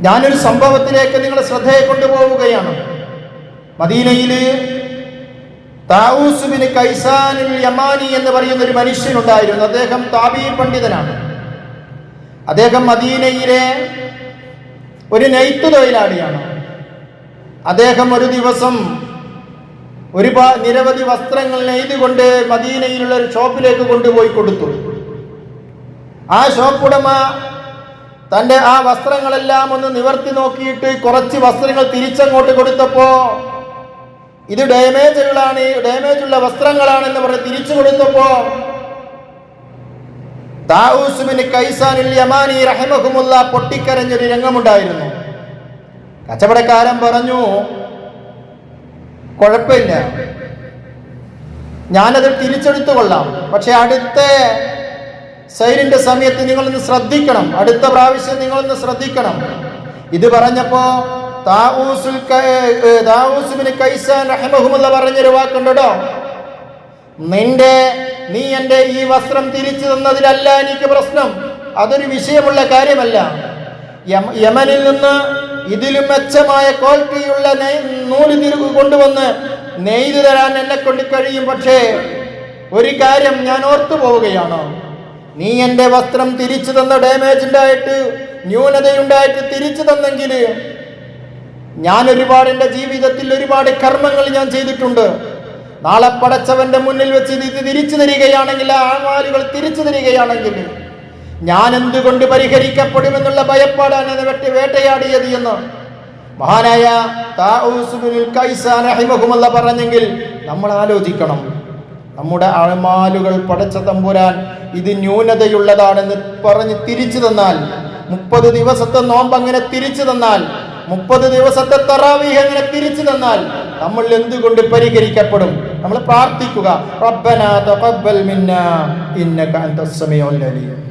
ഞാനൊരു സംഭവത്തിലേക്ക് നിങ്ങളുടെ ശ്രദ്ധയെ കൊണ്ടുപോവുകയാണ്. മദീനയിൽ താവൂസുബിന് കൈസാനിൽ യമാനി എന്ന് പറയുന്ന ഒരു മനുഷ്യനുണ്ടായിരുന്നു. അദ്ദേഹം താബി പണ്ഡിതനാണ്. അദ്ദേഹം മദീനയിലെ ഒരു നെയ്ത്ത് തൊഴിലാളിയാണ്. അദ്ദേഹം ഒരു ദിവസം ഒരുപാട് നിരവധി വസ്ത്രങ്ങൾ നെയ്തുകൊണ്ട് മദീനയിലുള്ള ഒരു ഷോപ്പിലേക്ക് കൊണ്ടുപോയി കൊടുത്തു. ആ ഷോപ്പുടമ തന്റെ ആ വസ്ത്രങ്ങളെല്ലാം ഒന്ന് നിവർത്തി നോക്കിയിട്ട് കുറച്ച് വസ്ത്രങ്ങൾ തിരിച്ചങ്ങോട്ട് കൊടുത്തപ്പോ ഇത് ഡാമേജുകളാണ് ഡാമേജ് ഉള്ള വസ്ത്രങ്ങളാണെന്ന് പറഞ്ഞ് തിരിച്ചു കൊടുത്തപ്പോ ദാവൂസുബിന് കൈസാനിൽ യമാനി പൊട്ടിക്കരഞ്ഞൊരു രംഗമുണ്ടായിരുന്നു. കച്ചവടക്കാരൻ പറഞ്ഞു കുഴപ്പമില്ല. ഞാനത് തിരിച്ചെടുത്തു കൊള്ളാം. പക്ഷെ അടുത്ത സൈലിന്റെ സമയത്ത് നിങ്ങളൊന്ന് ശ്രദ്ധിക്കണം. അടുത്ത പ്രാവശ്യം നിങ്ങളൊന്ന് ശ്രദ്ധിക്കണം. ഇത് പറഞ്ഞപ്പോ പറഞ്ഞൊരു വാക്കുണ്ടോ നിന്റെ നീ എന്റെ ഈ വസ്ത്രം തിരിച്ചു തന്നതിലല്ല എനിക്ക് പ്രശ്നം. അതൊരു വിഷയമുള്ള കാര്യമല്ല. യമനിൽ നിന്ന് ഇതിലും മെച്ചമായ ക്വാളിറ്റിയുള്ള നൂൽ തിരികു കൊണ്ടുവന്ന് നെയ്തു തരാൻ എന്നെ കൊണ്ട് കഴിയും. പക്ഷേ ഒരു കാര്യം ഞാൻ ഓർത്തു പോവുകയാണ്. നീ എന്റെ വസ്ത്രം തിരിച്ചു തന്ന ഡാമേജ് ഉണ്ടായിട്ട് ന്യൂനതയുണ്ടായിട്ട് തിരിച്ചു തന്നെങ്കിൽ ഞാൻ ഒരുപാട് എന്റെ ജീവിതത്തിൽ ഒരുപാട് കർമ്മങ്ങൾ ഞാൻ ചെയ്തിട്ടുണ്ട്. നാളെ പടച്ചവന്റെ മുന്നിൽ വെച്ച് ഇത് തിരിച്ചു തരികയാണെങ്കിൽ ആമാലുകൾ തിരിച്ചു തരികയാണെങ്കിൽ ഞാൻ എന്തുകൊണ്ട് പരിഹരിക്കപ്പെടുമെന്നുള്ള ഭയപ്പാടാണ് എന്നെ വെട്ടി വേട്ടയാടിയത് എന്ന് മഹാനായ പറഞ്ഞെങ്കിൽ നമ്മൾ ആലോചിക്കണം. നമ്മുടെ അഴമാലുകൾ പടച്ച തമ്പുരാൻ ഇത് ന്യൂനതയുള്ളതാണെന്ന് പറഞ്ഞ് തിരിച്ചു തന്നാൽ മുപ്പത് ദിവസത്തെ നോമ്പ് അങ്ങനെ തിരിച്ചു തന്നാൽ മുപ്പത് ദിവസത്തെ തറാവീഹ് അങ്ങനെ തിരിച്ചു തന്നാൽ നമ്മൾ എന്തുകൊണ്ട് പരിഹരിക്കപ്പെടും? നമ്മൾ പ്രാർത്ഥിക്കുക റബ്ബനാ തഖബ്ബൽ മിന്നാ ഇന്നക അൻതസ് സമീഉൽ അലീം.